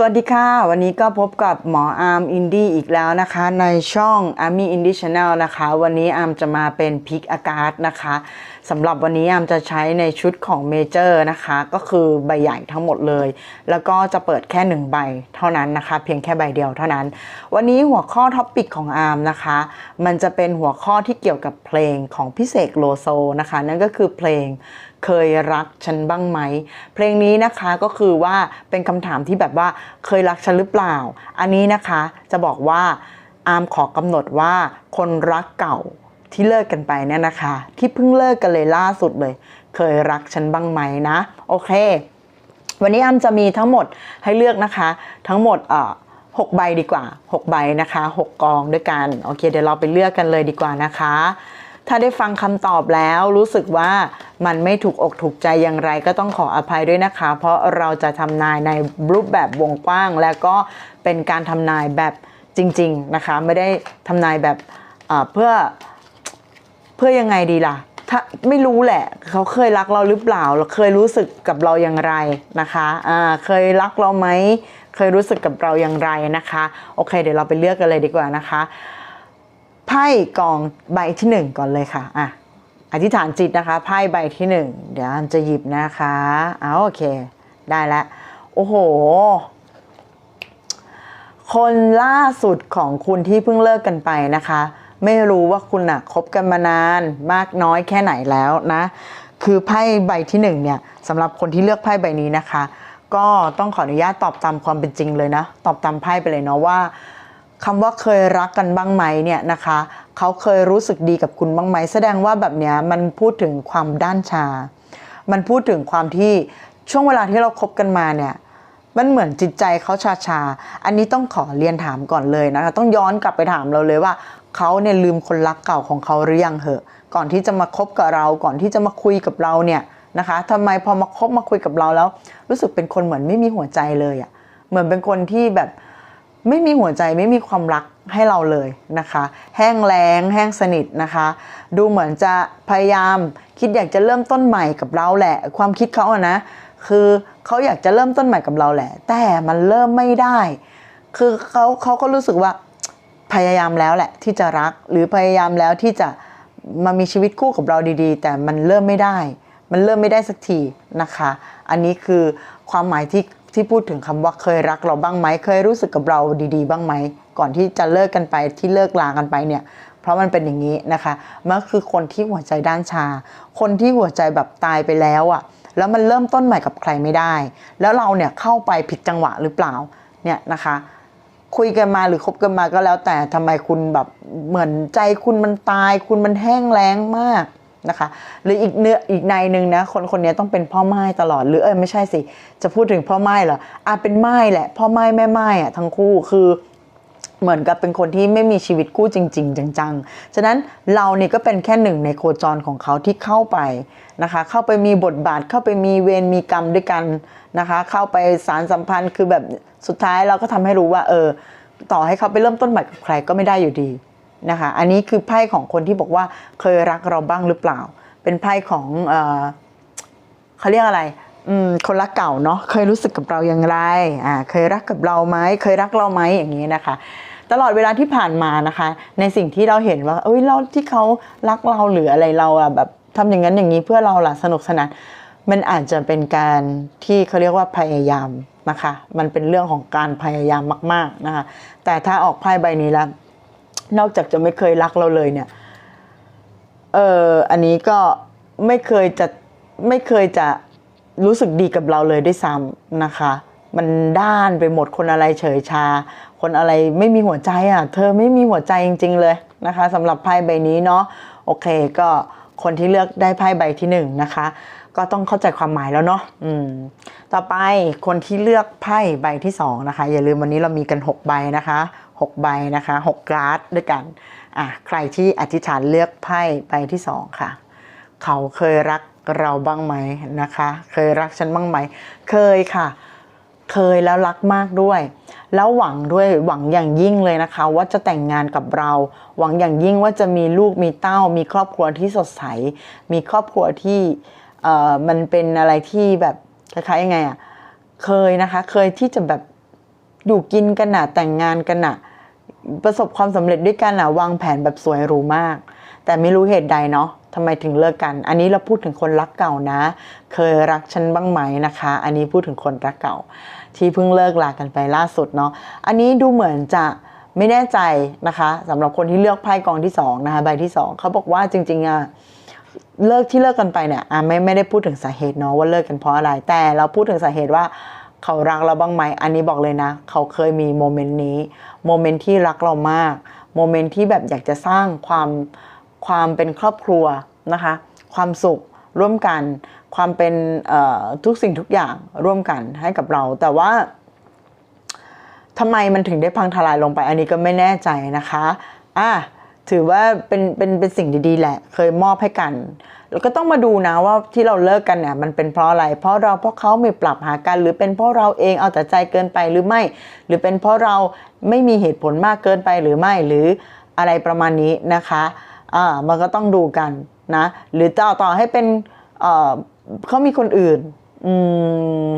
สวัสดีค่ะ วันนี้ก็พบกับหมออาร์มอินดี้อีกแล้วนะคะ ในช่อง Army Indie Channel นะคะ วันนี้อาร์มจะมาเป็นพิกอากาศนะคะสำหรับวันนี้อาร์มจะใช้ในชุดของเมเจอร์นะคะ ก็คือใบใหญ่ทั้งหมดเลย แล้วก็จะเปิดแค่หนึ่งใบเท่านั้นนะคะ เพียงแค่ใบเดียวเท่านั้น วันนี้หัวข้อท็อปิกของอาร์มนะคะ มันจะเป็นหัวข้อที่เกี่ยวกับเพลงของพิเศษโลโซนะคะ นั่นก็คือเพลง เคยรักฉันบ้างไหม เพลงนี้นะคะก็คือว่าเป็นคำถามที่แบบว่าเคยรักฉันหรือเปล่า อันนี้นะคะจะบอกว่าอาร์มขอกำหนดว่าคนรักเก่าที่เลิกกันไปเนี่ยนะคะ ที่เพิ่งเลิกกันเลยล่าสุดเลย เคยรักฉันบ้างไหมนะ โอเค วันนี้อาร์มจะมีทั้งหมดให้เลือกนะคะ ทั้งหมดเอ่อหกใบดีกว่าหกใบนะคะหกกองด้วยกัน โอเค เดี๋ยวเราไปเลือกกันเลยดีกว่านะคะ ถ้าได้ฟังคำตอบแล้วรู้สึกว่ามันไม่ถูกอกถูกใจอย่างไรก็ต้องขออภัยด้วยนะคะ เพราะเราจะทำนายในรูปแบบวงกว้าง และก็เป็นการทำนายแบบจริง ๆนะคะ ไม่ได้ทำนายแบบเพื่อเพื่อยังไงดีล่ะถ้าไม่รู้แหละ เขาเคยรักเราหรือเปล่าเราเคยรู้สึกกับเราอย่างไรนะคะอ่าเคยรักเราไหมเคยรู้สึกกับเราอย่างไรนะคะ โอเค เดี๋ยวเราไปเลือกกันเลยดีกว่านะคะ ไพ่กองใบที่หนึ่งก่อนเลยค่ะอะอธิษฐานจิตนะคะไพ่ใบที่หนึ่งเดี๋ยวอันจะหยิบนะคะเอาโอเค ได้แล้วโอ้โห คนล่าสุดของคุณที่เพิ่งเลิกกันไปนะคะ ไม่รู้ว่าคุณอะคบกันมานานมากน้อยแค่ไหนแล้วนะ คือไพ่ใบที่หนึ่งเนี่ยสำหรับคนที่เลือกไพ่ใบนี้นะคะ ก็ต้องขออนุญาตตอบตามความเป็นจริงเลยนะ ตอบตามไพ่ไปเลยเนาะว่า คำว่าเคยรักกันบ้างไหมเนี่ยนะคะเขาเคยรู้สึกดีกับคุณบ้างไหมแสดงว่าแบบเนี้ยมันพูดถึงความด้านชา มันพูดถึงความที่ช่วงเวลาที่เราคบกันมาเนี่ยมันเหมือนจิตใจเขาชาชา อันนี้ต้องขอเรียนถามก่อนเลยนะคะต้องย้อนกลับไปถามเราเลยว่าเขาเนี่ยลืมคนรักเก่าของเขาหรือยังเหอะ ก่อนที่จะมาคบกับเรา ก่อนที่จะมาคุยกับเราเนี่ยนะคะทำไมพอมาคบมาคุยกับเราแล้ว รู้สึกเป็นคนเหมือนไม่มีหัวใจเลยอะ่ะ เหมือนเป็นคนที่แบบ ไม่มีหัวใจไม่มีความรักให้เราเลยนะคะ แห้งแล้งแห้งสนิทนะคะ ดูเหมือนจะพยายามคิดอยากจะเริ่มต้นใหม่กับเราแหละ ความคิดเขาอะนะ คือเขาอยากจะเริ่มต้นใหม่กับเราแหละ แต่มันเริ่มไม่ได้ คือเขาเขาก็รู้สึกว่าพยายามแล้วแหละที่จะรักหรือพยายามแล้วที่จะมามีชีวิตคู่กับเราดีๆ แต่มันเริ่มไม่ได้ มันเริ่มไม่ได้สักทีนะคะ อันนี้คือความหมายที่ ที่พูดถึงคำว่าเคยรักเราบ้างไหมเคยรู้สึกกับเราดีๆ บ้างไหมก่อนที่จะเลิกกันไปที่เลิกลากันไปเนี่ยเพราะมันเป็นอย่างนี้นะคะมันคือคนที่หัวใจด้านชา คนที่หัวใจแบบตายไปแล้วอะ่ะแล้วมันเริ่มต้นใหม่กับใครไม่ได้ แล้วเราเนี่ยเข้าไปผิดจังหวะหรือเปล่าเนี่ยนะคะคุยกันมาหรือคบกันมาก็แล้วแต่ทำไมคุณแบบเหมือนใจคุณมันตาย คุณมันแห้งแล้งมาก นะคะ หรืออีกเนื้ออีกในหนึ่งนะคนคนนี้ต้องเป็นพ่อไม้ตลอดหรือเออไม่ใช่สิ จะพูดถึงพ่อไม้เหรออะเป็นไม้แหละ พ่อไม้แม่ไม้อะทั้งคู่คือเหมือนกับเป็นคนที่ไม่มีชีวิตคู่จริง ๆ จังๆ ฉะนั้นเราเนี่ยก็เป็นแค่หนึ่งในโคจรของเขาที่เข้าไปนะคะ เข้าไปมีบทบาทเข้าไปมีเวรมีกรรมด้วยกันนะคะ เข้าไปสารสัมพันธ์คือแบบสุดท้ายเราก็ทำให้รู้ว่า เออ ต่อให้เขาไปเริ่มต้นใหม่กับใครก็ไม่ได้อยู่ดี นะคะ อันนี้คือไพ่ของคนที่บอกว่าเคยรักเราบ้างหรือเปล่า เป็นไพ่ของเออเขาเรียกอะไรคนรักเก่าเนาะเคยรู้สึกกับเราอย่างไรอ่าเคยรักกับเราไหมเคยรักเราไหมอย่างนี้นะคะ ตลอดเวลาที่ผ่านมานะคะ ในสิ่งที่เราเห็นว่า เอ้ยเราที่เขารักเราหรืออะไรเราอะแบบทำอย่างนั้นอย่างนี้เพื่อเราล่ะสนุกสนานมันอาจจะเป็นการที่เขาเรียกว่าพยายามนะคะ มันเป็นเรื่องของการพยายามมาก ๆนะคะ แต่ถ้าออกไพ่ใบนี้แล้ว นอกจากจะไม่เคยรักเราเลยเนี่ย เอออันนี้ก็ไม่เคยจะไม่เคยจะรู้สึกดีกับเราเลยด้วยซ้ำนะคะ มันด้านไปหมดคนอะไรเฉยชา คนอะไรไม่มีหัวใจอะ เธอไม่มีหัวใจจริง ๆ เลยนะคะสำหรับไพ่ใบนี้เนาะโอเคก็คนที่เลือกได้ไพ่ใบที่หนึ่งนะคะ ก็ต้องเข้าใจความหมายแล้วเนาะอืม ต่อไปคนที่เลือกไพ่ใบที่สองนะคะ อย่าลืมวันนี้เรามีกัน6ใบนะคะ 6 ใบนะคะ6กร์ดด้วยกันอะใครที่อธิษฐานเลือกไพ่ใบที่สองค่ะ เขาเคยรักเราบ้างไหมนะคะ เคยรักฉันบ้างไหม เคยค่ะ เคยแล้วรักมากด้วย แล้วหวังด้วยหวังอย่างยิ่งเลยนะคะ ว่าจะแต่งงานกับเรา หวังอย่างยิ่งว่าจะมีลูกมีเต้า มีครอบครัวที่สดใส มีครอบครัวที่เอ่อมันเป็นอะไรที่แบบคล้ายๆยังไงอะ่ะเคยนะคะ เคยที่จะแบบอยู่กินกันนะแต่งงานกันน่ะ ประสบความสำเร็จด้วยกันน่ะวางแผนแบบสวยหรูมาก แต่ไม่รู้เหตุใดเนาะทำไมถึงเลิกกัน อันนี้เราพูดถึงคนรักเก่านะ เคยรักฉันบ้างไหมนะคะ อันนี้พูดถึงคนรักเก่า ที่เพิ่งเลิกลากันไปล่าสุดเนาะ อันนี้ดูเหมือนจะไม่แน่ใจนะคะสำหรับคนที่เลือกไพ่กองที่สองนะคะใบที่สองเขาบอกว่าจริงๆอะเลิกที่เลิกกันไปเนี่ยอะไม่ไม่ได้พูดถึงสาเหตุเนาะว่าเลิกกันเพราะอะไร แต่เราพูดถึงสาเหตุว่าเขารักเราบ้างไหม อันนี้บอกเลยนะ เขาเคยมีโมเมนต์นี้ โมเมนต์ที่รักเรามาก โมเมนต์ที่แบบอยากจะสร้างความความเป็นครอบครัวนะคะ ความสุขร่วมกัน ความเป็นเอ่อทุกสิ่งทุกอย่างร่วมกันให้กับเรา แต่ว่าทำไมมันถึงได้พังทลายลงไป อันนี้ก็ไม่แน่ใจนะคะ อะถือว่าเป็นเป็นเป็นสิ่งดีๆแหละ เคยมอบให้กัน แล้วก็ต้องมาดูนะว่าที่เราเลิกกันเนี่ยมันเป็นเพราะอะไร เพราะเราเพราะเขาไม่ปรับหากัน หรือเป็นเพราะเราเองเอาแต่ใจเกินไปหรือไม่ หรือเป็นเพราะเราไม่มีเหตุผลมากเกินไปหรือไม่หรืออะไรประมาณนี้นะคะอ่ามันก็ต้องดูกันนะ หรือต่อต่อให้เป็นเอ่อเขามีคนอื่นอืม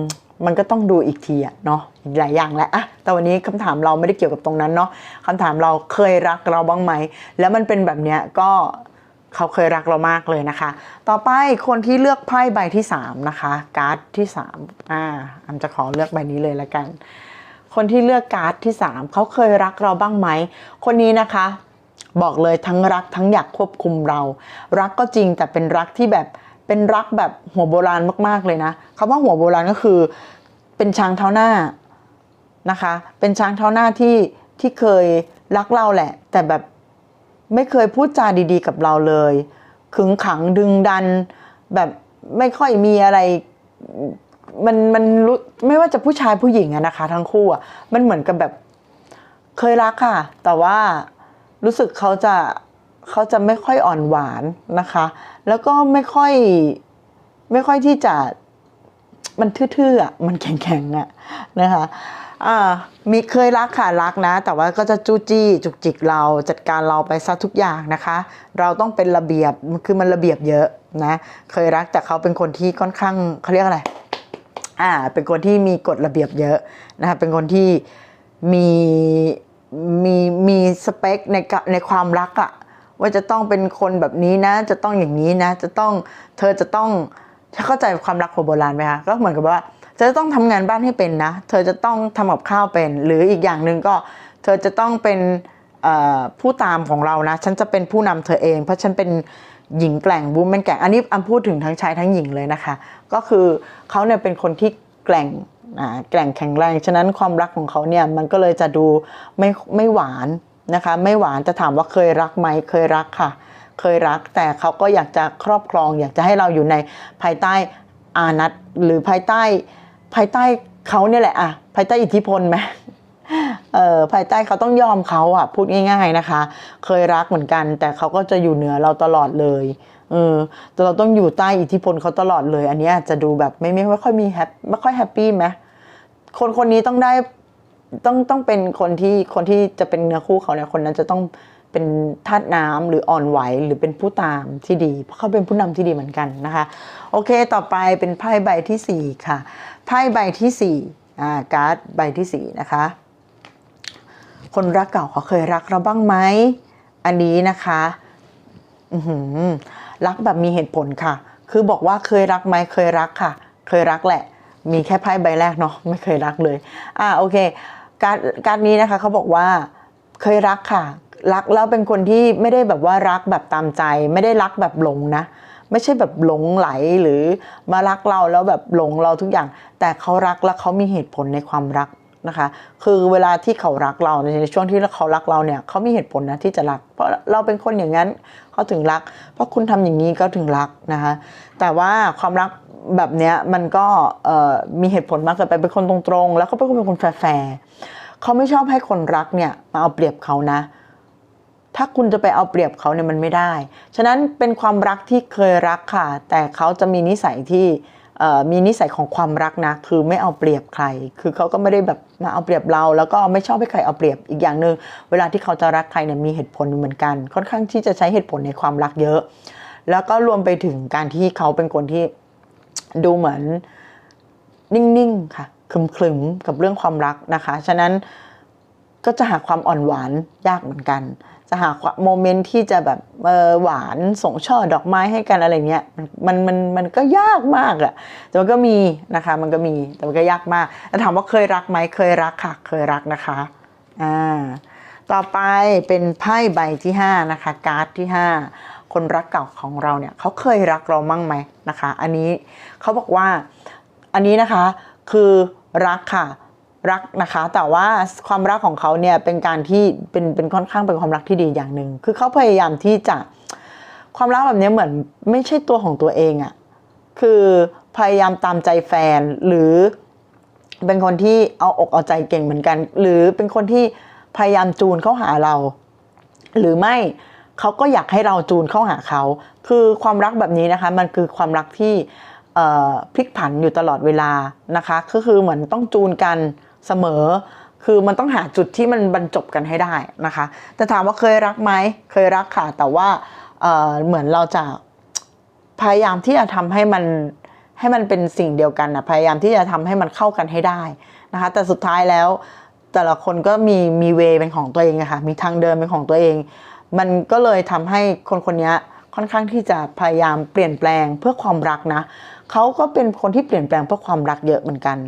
มันก็ต้องดูอีกทีอะเนาะหลายอย่างแหละอะแต่วันนี้คำถามเราไม่ได้เกี่ยวกับตรงนั้นเนาะคำถามเราเคยรักเราบ้างไหม แล้วมันเป็นแบบเนี้ยก็ เขาเคยรักเรามากเลยนะคะ ต่อไปคนที่เลือกไพ่ใบที่สามนะคะการ์ดที่สามอ่าอำจะขอเลือกใบนี้เลยละกัน คนที่เลือกการ์ดที่สามเขาเคยรักเราบ้างไหม คนนี้นะคะ บอกเลยทั้งรักทั้งอยากควบคุมเรา รักก็จริงแต่เป็นรักที่แบบเป็นรักแบบหัวโบราณมาก ๆ เลยนะคำว่าหัวโบราณก็คือเป็นช้างเท้าหน้านะคะ เป็นช้างเท้าหน้าที่ที่เคยรักเราแหละ แต่แบบ ไม่เคยพูดจาดีๆ กับเราเลย ขึงขังดึงดัน แบบไม่ค่อยมีอะไร มันมันรู้ไม่ว่าจะผู้ชายผู้หญิงอะนะคะ ทั้งคู่อะมันเหมือนกับแบบเคยรักค่ะ แต่ว่ารู้สึกเขาจะเขาจะไม่ค่อยอ่อนหวานนะคะ แล้วก็ไม่ค่อยไม่ค่อยที่จะมันทื่อๆอะมันแข็งๆอะนะคะ อ่ามีเคยรักค่ะรักนะ แต่ว่าก็จะจู้จี้จุกจิกเราจัดการเราไปซะทุกอย่างนะคะ เราต้องเป็นระเบียบคือมันระเบียบเยอะนะเคยรักแต่เขาเป็นคนที่ค่อนข้างเขาเรียกอะไรอ่าเป็นคนที่มีกฎระเบียบเยอะนะคะเป็นคนที่มีมีมีสเปคในในความรักอะว่าจะต้องเป็นคนแบบนี้นะ จะต้องอย่างนี้นะ จะต้องเธอจะต้องเข้าใจความรักของโบราณไหมคะก็เหมือนกับว่า ธอจะต้องทำงานบ้านให้เป็นนะ เธอจะต้องทำกับข้าวเป็น หรืออีกอย่างหนึ่งก็เธอจะต้องเป็นผู้ตามของเรานะ ฉันจะเป็นผู้นำเธอเอง เพราะฉันเป็นหญิงแกร่งบูมเป็นแกร่งอันนี้อันพูดถึงทั้งชายทั้งหญิงเลยนะคะ ก็คือเขาเนี่ยเป็นคนที่แกร่งแกร่งแข็งแรง ฉะนั้นความรักของเขาเนี่ยมันก็เลยจะดูไม่ไม่หวานนะคะ ไม่หวานจะถามว่าเคยรักไหมเคยรักค่ะ เคยรักแต่เขาก็อยากจะครอบครอง อยากจะให้เราอยู่ในภายใต้อานัตหรือภายใต้ ภายใต้เขาเนี่ยแหละอะภายใต้อิทธิพลไหมเอ่อภายใต้เขาต้องยอมเขาอะพูดง่าย ๆนะคะ เคยรักเหมือนกัน แต่เขาก็จะอยู่เหนือเราตลอดเลยเออแต่เราต้องอยู่ใต้อิทธิพลเขาตลอดเลย อันนี้อาจจะดูแบบไม่ไม่ไม่ค่อยมีแฮปไม่ค่อยแฮปปี้ไหมคนคนนี้ต้องได้ต้องต้องเป็นคนที่คนที่จะเป็นเนื้อคู่เขาเนี่ยคนนั้นจะต้อง เป็นธาตุน้ำหรืออ่อนไหวหรือเป็นผู้ตามที่ดี เพราะเขาเป็นผู้นำที่ดีเหมือนกันนะคะ โอเคต่อไปเป็นไพ่ใบที่สี่ค่ะ ไพ่ใบที่สี่อ่าการ์ดใบที่สี่นะคะ คนรักเก่าเขาเคยรักเราบ้างไหม อันนี้นะคะอือรักแบบมีเหตุผลค่ะ คือบอกว่าเคยรักไหมเคยรักค่ะ เคยรักแหละ มีแค่ไพ่ใบแรกเนาะไม่เคยรักเลย อ่าโอเค การการนี้นะคะเขาบอกว่าเคยรักค่ะ รักแล้วเป็นคนที่ไม่ได้แบบว่ารักแบบตามใจ ไม่ได้รักแบบหลงนะ ไม่ใช่แบบหลงไหลหรือมารักเราแล้วแบบหลงเราทุกอย่าง แต่เขารักและเขามีเหตุผลในความรักนะคะ คือเวลาที่เขารักเราในช่วงที่เขารักเราเนี่ยเขามีเหตุผลนะที่จะรัก เพราะเราเป็นคนอย่างนั้นเขาถึงรัก เพราะคุณทำอย่างนี้ก็ถึงรักนะคะ แต่ว่าความรักแบบเนี้ยมันก็มีเหตุผลมากเกินไปเป็นคนตรงๆ แล้วเขาเป็นคนแฟร์เขาไม่ชอบให้คนรักเนี่ยมาเอาเปรียบเขานะ ถ้าคุณจะไปเอาเปรียบเขาเนี่ยมันไม่ได้ ฉะนั้นเป็นความรักที่เคยรักค่ะ แต่เขาจะมีนิสัยที่มีนิสัยของความรักนะ คือไม่เอาเปรียบใคร คือเขาก็ไม่ได้แบบมาเอาเปรียบเรา แล้วก็ไม่ชอบให้ใครเอาเปรียบอีกอย่างหนึ่งเวลาที่เขาจะรักใครเนี่ยมีเหตุผลเหมือนกัน ค่อนข้างที่จะใช้เหตุผลในความรักเยอะ แล้วก็รวมไปถึงการที่เขาเป็นคนที่ดูเหมือนนิ่งๆค่ะคลึมๆกับเรื่องความรักนะคะ ฉะนั้นก็จะหาความอ่อนหวานยากเหมือนกัน จะหาควาโมเมนต์ที่จะแบบหวานส่งช่อดอกไม้ให้กันอะไรเงี้ยมันมันมันก็ยากมากอะแต่มันก็มีนะคะมันก็มีแต่มันก็ยากมากแต่ถามว่าเคยรักไหมเคยรักค่ะ เคยรักนะคะอ่าต่อไปเป็นไพ่ใบที่ห้านะคะ การ์ดที่ห้าคนรักเก่าของเราเนี่ยเขาเคยรักเรามั่งไหมนะคะ อันนี้เขาบอกว่าอันนี้นะคะคือรักค่ะ รักนะคะ แต่ว่าความรักของเขาเนี่ยเป็นการที่เป็นเป็นค่อนข้างเป็นความรักที่ดีอย่างหนึ่งคือเขาพยายามที่จะความรักแบบนี้เหมือนไม่ใช่ตัวของตัวเองอะคือพยายามตามใจแฟนหรือเป็นคนที่เอาอกเอาใจเก่งเหมือนกัน หรือเป็นคนที่พยายามจูนเข้าหาเรา หรือไม่เขาก็อยากให้เราจูนเข้าหาเขา คือความรักแบบนี้นะคะ มันคือความรักที่พลิกผันอยู่ตลอดเวลานะคะ ก็คือเหมือนต้องจูนกัน เสมอ คือมันต้องหาจุดที่มันบรรจบกันให้ได้นะคะ แต่ถามว่าเคยรักไหมเคยรักค่ะ แต่ว่าเเหมือนเราจะพยายามที่จะทำให้มันให้มันเป็นสิ่งเดียวกันนะพยายามที่จะทำให้มันเข้ากันให้ได้นะคะ แต่สุดท้ายแล้วแต่ละคนก็มีมีเวเป็นของตัวเองอะค่ะมีทางเดินเป็นของตัวเอง มันก็เลยทำให้คนคนนี้ค่อนข้างที่จะพยายามเปลี่ยนแปลงเพื่อความรักนะเขาก็เป็นคนที่เปลี่ยนแปลงเพื่อความรักเยอะเหมือนกัน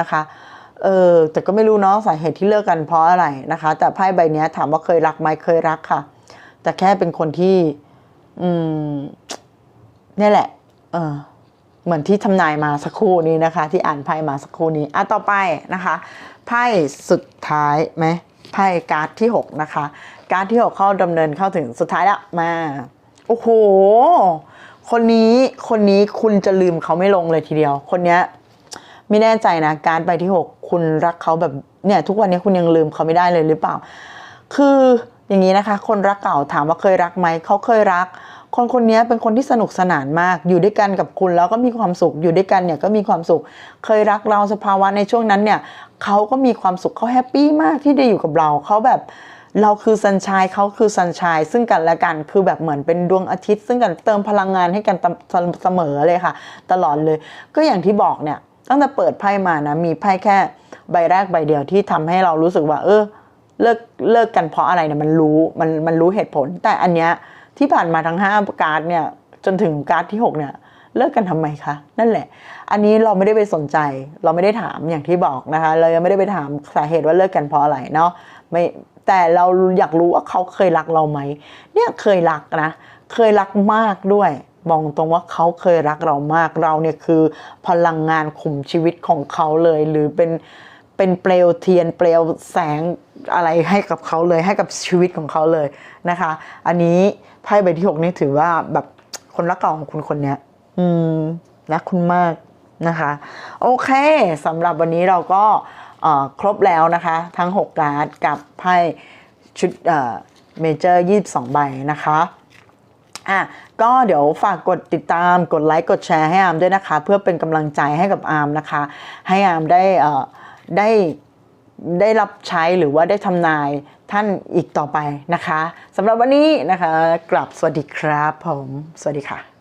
นะคะ เออแต่ก็ไม่รู้เนาะสาเหตุที่เลิกกันเพราะอะไรนะคะ แต่ไพ่ใบนี้ถามว่าเคยรักไหมเคยรักค่ะ แต่แค่เป็นคนที่ อืมนี่แหละ เออเหมือนที่ทำนายมาสักครู่นี้นะคะ ที่อ่านไพ่มาสักครู่นี้อะต่อไปนะคะไพ่สุดท้ายไหมไพ่การ์ดที่ 6 นะคะ การ์ดที่ 6 เข้าดำเนินเข้าถึงสุดท้ายแล้วมาโอ้โห คนนี้คนนี้คุณจะลืมเขาไม่ลงเลยทีเดียว คนเนี้ย ไม่แน่ใจนะการ์ดใบที่ 6 คุณรักเขาแบบเนี่ยทุกวันนี้คุณยังลืมเขาไม่ได้เลยหรือเปล่า คืออย่างนี้นะคะ คนรักเก่าถามว่าเคยรักไหมเขาเคยรัก คนคนนี้เป็นคนที่สนุกสนานมากอยู่ด้วยกันกับคุณแล้วก็มีความสุขอยู่ด้วยกันเนี่ยก็มีความสุข เคยรักเราสภาวะในช่วงนั้นเนี่ยเขาก็มีความสุขเขาแฮปปี้มากที่ได้อยู่กับเราเขาแบบเราคือสันชายเขาคือสันชายซึ่งกันและกันคือแบบเหมือนเป็นดวงอาทิตย์ ซึ่งกันเติมพลังงานให้กันเสมอเลยค่ะ ตลอดเลย ก็อย่างที่บอกเนี่ย ตั้งแต่เปิดไพ่มานะ มีไพ่แค่ใบแรกใบเดียวที่ทำให้เรารู้สึกว่า เออ เลิกเลิกกันเพราะอะไรเนี่ยมันรู้มันมันรู้เหตุผล แต่อันเนี้ยที่ผ่านมาทั้งห้าการ์ดเนี่ยจนถึงการ์ดที่หกเนี่ยเลิกกันทำไมคะ นั่นแหละ อันนี้เราไม่ได้ไปสนใจ เราไม่ได้ถามอย่างที่บอกนะคะ เรายังไม่ได้ไปถามสาเหตุว่าเลิกกันเพราะอะไรเนาะไม่แต่เราอยากรู้ว่าเขาเคยรักเราไหมเนี่ยเคยรักนะ เคยรักมากด้วย มองตรงว่าเขาเคยรักเรามากเราเนี่ยคือพลังงานขุมชีวิตของเขาเลยหรือเป็นเป็นเปลวเทียนเปลวแสงอะไรให้กับเขาเลยให้กับชีวิตของเขาเลยนะคะ อันนี้ไพ่ใบที่หกนี่ถือว่าแบบคนรักเก่าของคุณคนเนี้ย อืมรักคุณมากนะคะ โอเคสำหรับวันนี้เราก็ครบแล้วนะคะ ทั้ง 6 การ์ดกับไพ่ชุดเมเจอร์ 22 ใบนะคะ อะก็เดี๋ยวฝากกดติดตามกดไลค์กดแชร์ให้อามด้วยนะคะ เพื่อเป็นกำลังใจให้กับอามนะคะ ให้อามได้เอ่อได้ได้รับใช้หรือว่าได้ทำนายท่านอีกต่อไปนะคะสำหรับวันนี้นะคะกลับสวัสดีครับผม สวัสดีค่ะ